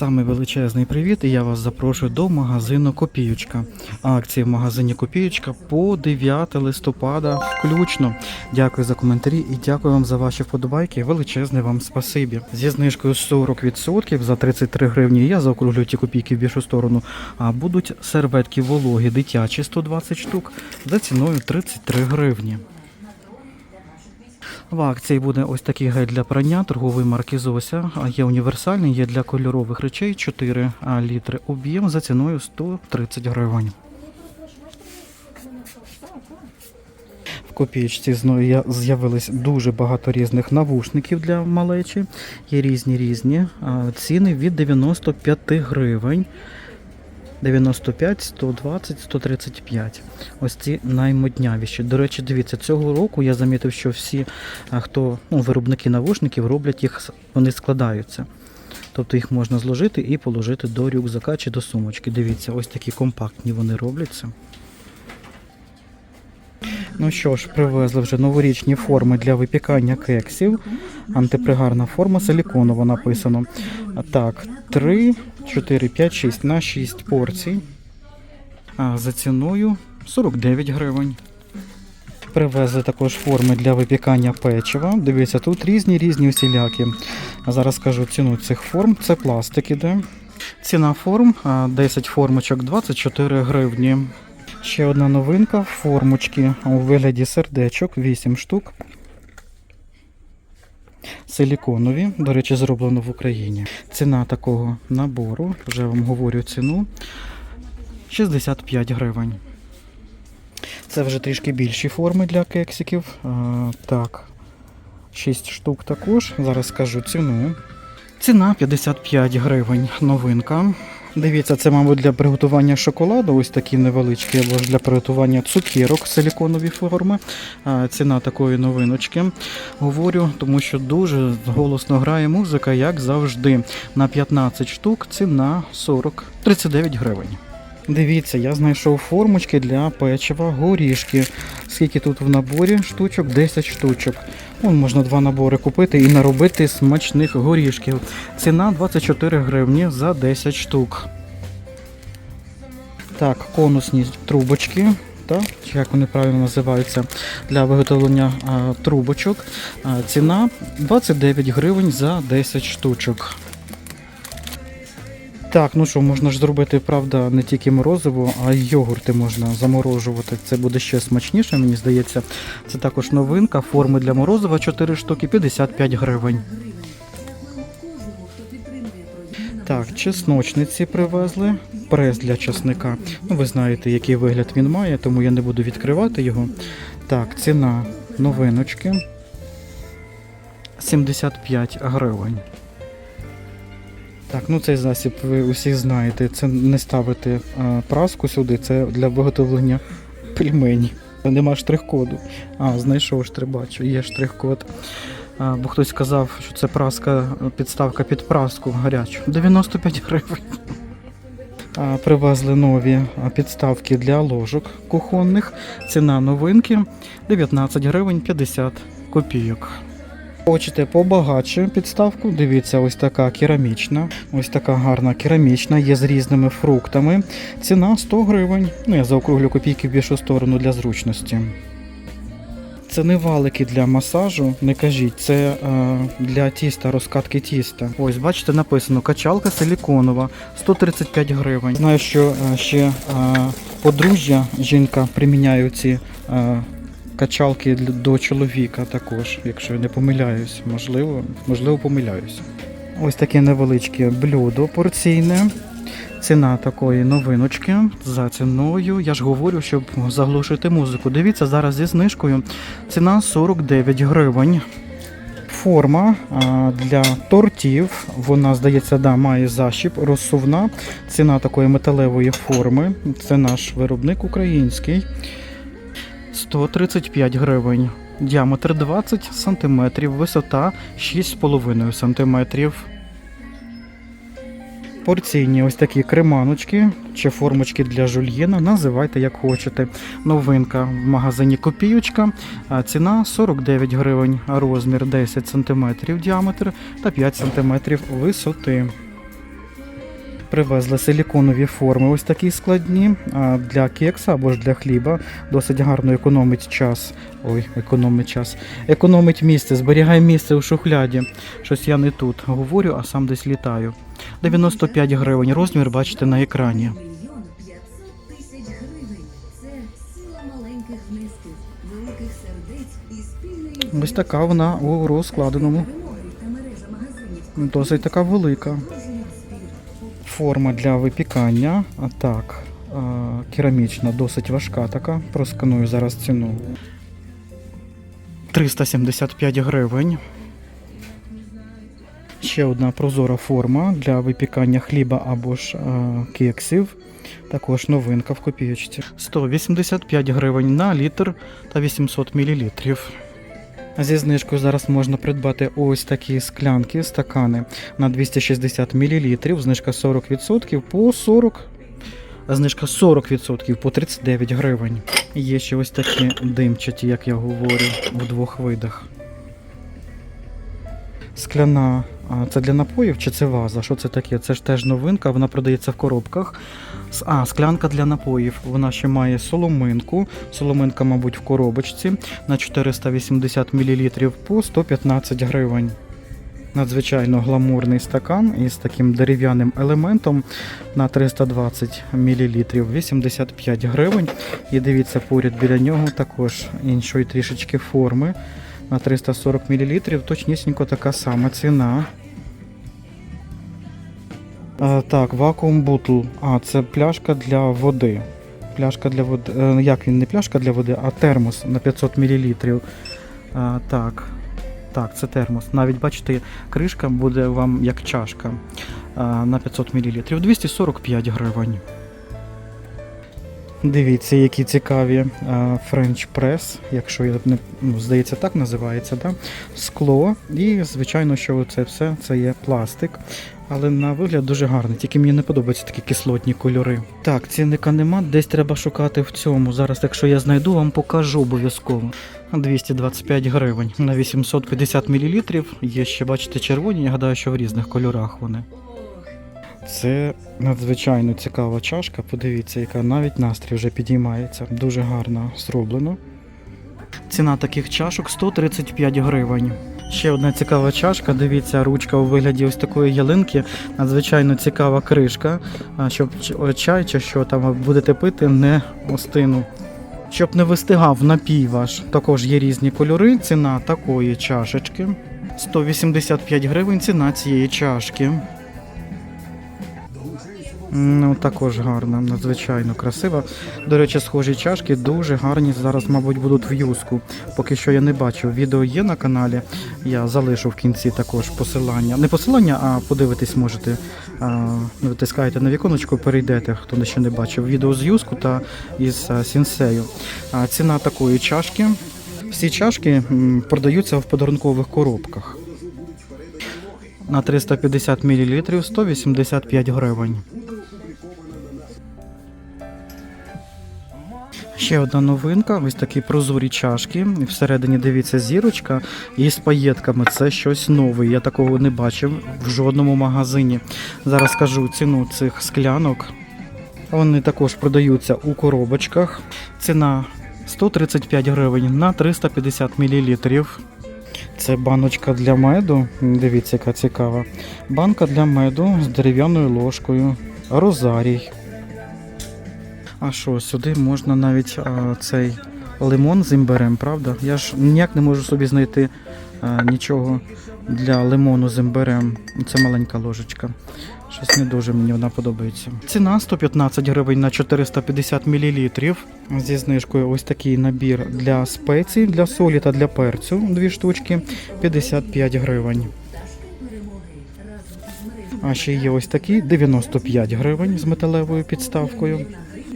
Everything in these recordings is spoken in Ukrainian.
Саме величезний привіт, і я вас запрошую до магазину Копіючка. Акції в магазині Копіючка по 9 листопада включно. Дякую за коментарі і дякую вам за ваші вподобайки. Величезне вам спасибі. Зі знижкою 40% за 33 гривні. Я заокруглюю ті копійки в більшу сторону. А будуть серветки вологі дитячі 120 штук за ціною 33 гривні. В акції буде ось такий гель для прання торгової марки Зося. Є універсальний, є для кольорових речей 4 літри об'єм за ціною 130 гривень. В я- з'явилось дуже багато різних навушників для малечі. Є різні різні. Ціни від 95 гривень. 95, 120, 135. Ось ці наймоднявіші. До речі, дивіться, цього року я замітив, що всі, хто ну, виробники навушників, роблять їх, вони складаються. Тобто їх можна зложити і положити до рюкзака чи до сумочки. Дивіться, ось такі компактні вони робляться. Ну що ж, привезли вже новорічні форми для випікання кексів. Антипригарна форма силіконова написано. Так, 3, 4, 5, 6 на 6 порцій. А за ціною 49 гривень. Привезли також форми для випікання печива. Дивіться, тут різні різні усілякі. А зараз скажу ціну цих форм. Це пластик іде. Ціна форм 10 формочок 24 гривні. Ще одна новинка формочки у вигляді сердечок 8 штук. Силіконові, до речі, зроблено в Україні. Ціна такого набору, вже вам говорю ціну 65 гривень. Це вже трішки більші форми для кексиків. А, так, 6 штук також. Зараз скажу ціну. Ціна 55 гривень. Новинка. Дивіться, це, мабуть, для приготування шоколаду, ось такі невеличкі, або ж для приготування цукерок силіконові форми. Ціна такої новиночки. Говорю, тому що дуже голосно грає музика, як завжди. На 15 штук ціна 40 39 гривень. Дивіться, я знайшов формочки для печива, горішки. Скільки тут в наборі штучок? 10 штучок. Вон можна два набори купити і наробити смачних горішків. Ціна 24 гривні за 10 штук. Так, конусні трубочки. Та, чи як вони правильно називаються для виготовлення а, трубочок. А, ціна 29 гривень за 10 штучок. Так, ну що, можна ж зробити, правда, не тільки морозиво, а й йогурти можна заморожувати. Це буде ще смачніше, мені здається. Це також новинка. Форми для морозива 4 штуки 55 гривень. Так, чесночниці привезли. Прес для чесника. Ну, ви знаєте, який вигляд він має, тому я не буду відкривати його. Так, ціна новиночки 75 гривень. Так, ну цей засіб ви усі знаєте. Це не ставити а, праску сюди, це для виготовлення пельменів. Нема штрих-коду. А, знайшов штрих, бачу, є штрих-код. Бо хтось сказав, що це праска, підставка під праску гарячу. 95 гривень. А, Привезли нові підставки для ложок кухонних. Ціна новинки 19 гривень 50 копійок. Хочете побагатше підставку? Дивіться, ось така керамічна. Ось така гарна керамічна, є з різними фруктами. Ціна 100 гривень. Ну, я заокруглю копійки в більшу сторону для зручності. Це не валики для масажу, не кажіть, це е, для тіста, розкатки тіста. Ось, бачите, написано качалка силіконова, 135 гривень. Знаю, що е, ще е, подружжя жінка приміняє ці е, качалки до чоловіка також, якщо я не помиляюсь. Можливо, можливо, помиляюсь. Ось таке невеличке блюдо порційне. Ціна такої новиночки за ціною. Я ж говорю, щоб заглушити музику. Дивіться, зараз зі знижкою. Ціна 49 гривень. Форма для тортів. Вона, здається, да, має защіп, розсувна. Ціна такої металевої форми. Це наш виробник український. 135 гривень. Діаметр 20 см, висота 6,5 см. Порційні ось такі креманочки чи формочки для жульєна. Називайте як хочете. Новинка в магазині Копійочка. Ціна 49 гривень, розмір 10 см діаметр та 5 см висоти. Привезли силіконові форми, ось такі складні для кекса або ж для хліба. Досить гарно економить час. Ой, економить час. Економить місце, зберігає місце у шухляді. Щось я не тут говорю, а сам десь літаю. 95 гривень. Розмір бачите на екрані. Ось така вона у розкладеному. Досить така велика. Форма для випікання. А так, керамічна, досить важка така. Просканую зараз ціну. 375 гривень. Ще одна прозора форма для випікання хліба або ж кексів. Також новинка в копієчці. 185 гривень на літр та 800 мл. Зі знижкою зараз можна придбати ось такі склянки, стакани на 260 мл. Знижка 40% по 40. Знижка 40% по 39 гривень. Є ще ось такі димчаті, як я говорю, в двох видах. Скляна, це для напоїв чи це ваза? Що це таке? Це ж теж новинка, вона продається в коробках. А, склянка для напоїв. Вона ще має соломинку. Соломинка, мабуть, в коробочці на 480 мл по 115 гривень. Надзвичайно гламурний стакан із таким дерев'яним елементом на 320 мл 85 гривень. І дивіться, поряд біля нього також іншої трішечки форми на 340 мл. Точнісінько така сама ціна. А, так, вакуум бутл. А, це пляшка для води. Пляшка для води. е, Як він не пляшка для води, а термос на 500 мл. А, так. Так, це термос. Навіть бачите, кришка буде вам як чашка а, на 500 мл. 245 гривень. Дивіться, які цікаві French Press, якщо я не ну, здається, так називається, да? скло. І, звичайно, що це все це є пластик. Але на вигляд дуже гарний, тільки мені не подобаються такі кислотні кольори. Так, цінника нема, десь треба шукати в цьому. Зараз, якщо я знайду, вам покажу обов'язково. 225 гривень на 850 мл. Є ще, бачите, червоні, я гадаю, що в різних кольорах вони. Це надзвичайно цікава чашка. Подивіться, яка навіть настрій вже підіймається. Дуже гарно зроблено. Ціна таких чашок 135 гривень. Ще одна цікава чашка. Дивіться, ручка у вигляді ось такої ялинки. Надзвичайно цікава кришка. Щоб чай чи що там будете пити, не остину. Щоб не вистигав напій ваш. Також є різні кольори. Ціна такої чашечки. 185 гривень ціна цієї чашки. Ну, також гарна, надзвичайно красива. До речі, схожі чашки дуже гарні. Зараз, мабуть, будуть в юску. Поки що я не бачив. Відео є на каналі. Я залишу в кінці також посилання. Не посилання, а подивитись можете. Витискаєте на віконечко, перейдете, хто ще не бачив. Відео з юску та із сінсею. Ціна такої чашки. Всі чашки продаються в подарункових коробках. На 350 мл 185 гривень. Ще одна новинка, ось такі прозорі чашки. Всередині дивіться зірочка і з паєтками. Це щось нове. Я такого не бачив в жодному магазині. Зараз скажу ціну цих склянок. Вони також продаються у коробочках. Ціна 135 гривень на 350 мл. Це баночка для меду. Дивіться, яка цікава. Банка для меду з дерев'яною ложкою. Розарій. А що, сюди можна навіть а, цей лимон з імбирем, правда? Я ж ніяк не можу собі знайти нічого для лимону з імбирем. Це маленька ложечка. Щось не дуже мені вона подобається. Ціна 115 гривень на 450 мл. Зі знижкою ось такий набір для спецій, для солі та для перцю. Дві штучки 55 гривень. А ще є ось такі 95 гривень з металевою підставкою.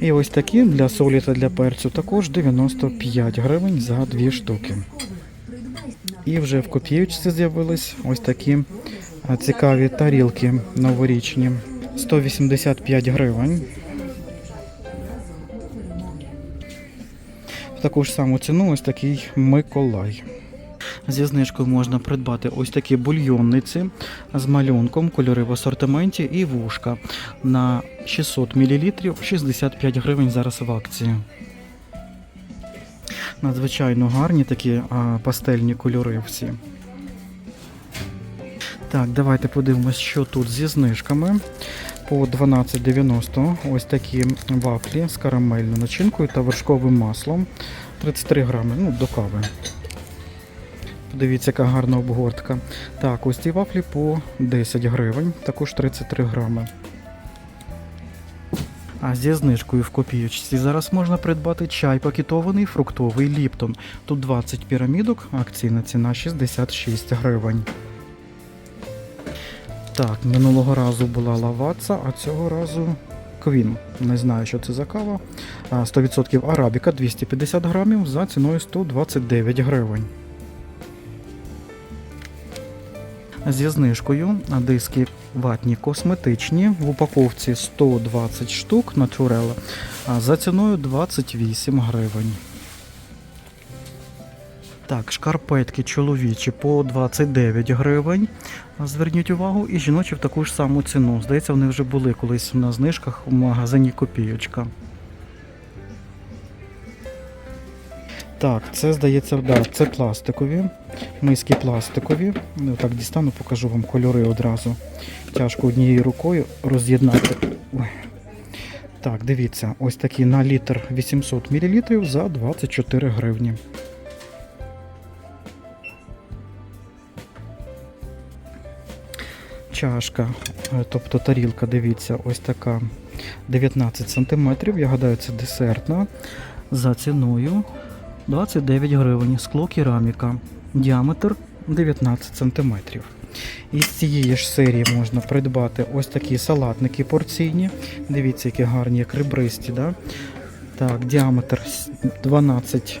І ось такі для солі та для перцю також 95 гривень за дві штуки. І вже в копіючці з'явились ось такі цікаві тарілки новорічні. 185 гривень. В таку ж саму ціну ось такий Миколай. Зі знижкою можна придбати ось такі бульйонниці з малюнком, кольори в асортименті і вушка на 600 мл 65 гривень зараз в акції. Надзвичайно гарні такі а, пастельні кольори всі. Так, давайте подивимось, що тут зі знижками. По 12,90 ось такі вафлі з карамельною начинкою та вершковим маслом. 33 грами, ну, до кави. Подивіться, яка гарна обгортка. Так, ось ці вафлі по 10 гривень, також 33 грами. А зі знижкою в копійочці зараз можна придбати чай пакетований фруктовий Ліптон. Тут 20 пірамідок, акційна ціна 66 гривень. Так, минулого разу була лаваца, а цього разу Квін. Не знаю, що це за кава. 100% арабіка 250 грамів за ціною 129 гривень. Зі знижкою а, диски ватні косметичні в упаковці 120 штук а за ціною 28 гривень. Так, шкарпетки чоловічі по 29 гривень. Зверніть увагу, і жіночі в таку ж саму ціну. Здається, вони вже були колись на знижках у магазині Копійочка. Так, це здається, да, це пластикові. Миски пластикові. Ну, так дістану, покажу вам кольори одразу. Тяжко однією рукою роз'єднати. Ой. Так, дивіться, ось такі на літр 800 мл за 24 гривні. Чашка, е, тобто тарілка, дивіться, ось така 19 см. Я гадаю, це десертна. За ціною 29 гривень. Скло кераміка. Діаметр 19 см. Із цієї ж серії можна придбати ось такі салатники порційні. Дивіться, які гарні, як ребристі. Да? Так, діаметр 12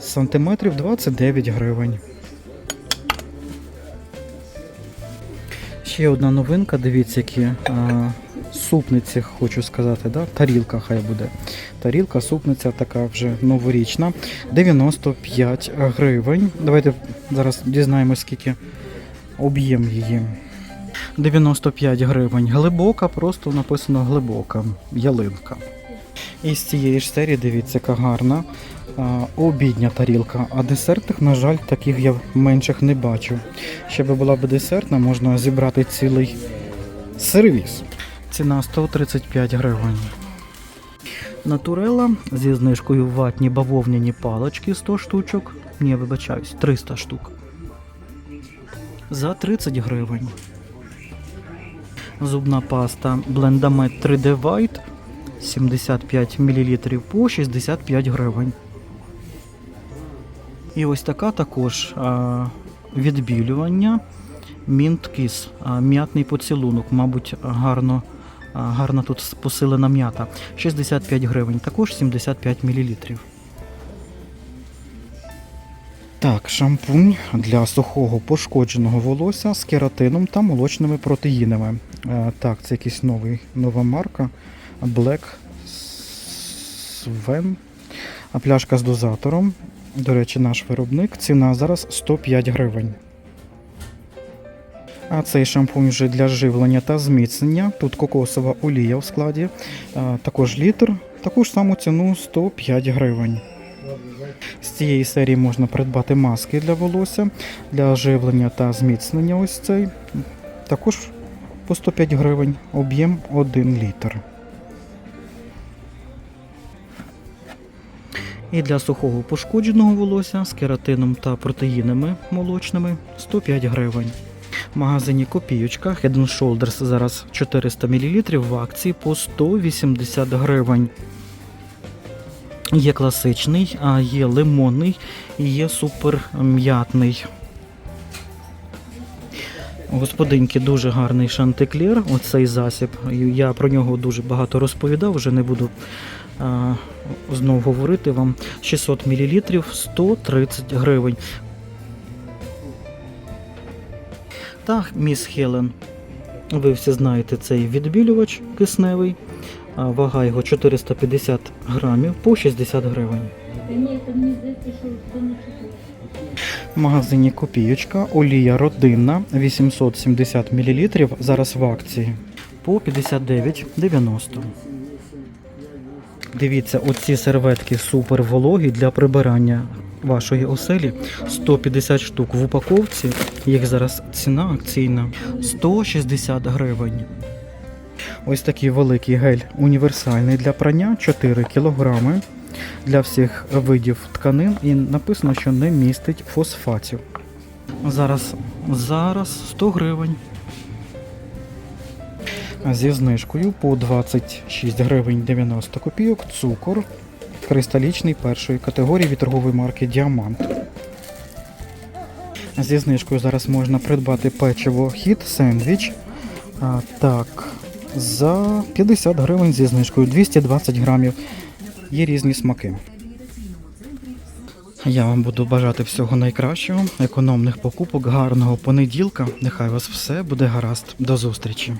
см, 29 гривень. Ще одна новинка, дивіться, які а, супниці, хочу сказати, да? тарілка хай буде. Тарілка, супниця така вже новорічна. 95 гривень. Давайте зараз дізнаємось, скільки об'єм її. 95 гривень. Глибока, просто написано глибока ялинка. І з цієї ж серії, дивіться, яка гарна. Обідня тарілка, а десертних, на жаль, таких я менших не бачу. Щоб була б десертна, можна зібрати цілий сервіс. Ціна 135 гривень. Натурела зі знижкою ватні бавовняні палочки 100 штучок. Ні, вибачаюсь, 300 штук. За 30 гривень. Зубна паста Blendamет 3D White 75 мл по 65 гривень. І ось така також а, відбілювання. Kiss, а, м'ятний поцілунок, мабуть, гарно, гарна тут посилена м'ята. 65 гривень, також 75 мл. Так, шампунь для сухого пошкодженого волосся з кератином та молочними протеїнами. Е, Так, це якийсь новий, нова марка. Black Sven. Пляшка з дозатором. До речі, наш виробник. Ціна зараз 105 гривень. А цей шампунь вже для живлення та зміцнення. Тут кокосова олія в складі. Також літр. Таку ж саму ціну 105 гривень. З цієї серії можна придбати маски для волосся, для живлення та зміцнення. Ось цей. Також по 105 гривень, об'єм 1 літр. І для сухого пошкодженого волосся з кератином та протеїнами молочними 105 гривень. В магазині Копійочка Head Shoulders зараз 400 мл в акції по 180 гривень. Є класичний, а є лимонний і є супер м'ятний. У Господинки дуже гарний шантиклер, оцей засіб. Я про нього дуже багато розповідав, вже не буду а, знов говорити вам. 600 мл 130 гривень. Так, міс Хелен. Ви всі знаєте цей відбілювач кисневий. Вага його 450 грамів по 60 гривень. В магазині Копієчка, олія родинна 870 мл, зараз в акції по 59,90. Дивіться, оці серветки супер вологі для прибирання вашої оселі. 150 штук в упаковці. Їх зараз ціна акційна 160 гривень. Ось такий великий гель універсальний для прання 4 кілограми для всіх видів тканин і написано, що не містить фосфатів. Зараз, зараз 100 гривень. Зі знижкою по 26 гривень 90 копійок цукор кристалічний першої категорії від торгової марки Діамант. Зі знижкою зараз можна придбати печиво хіт сендвіч. Так, за 50 гривень зі знижкою 220 грамів. Є різні смаки. Я вам буду бажати всього найкращого, економних покупок, гарного понеділка. Нехай вас все буде гаразд. До зустрічі.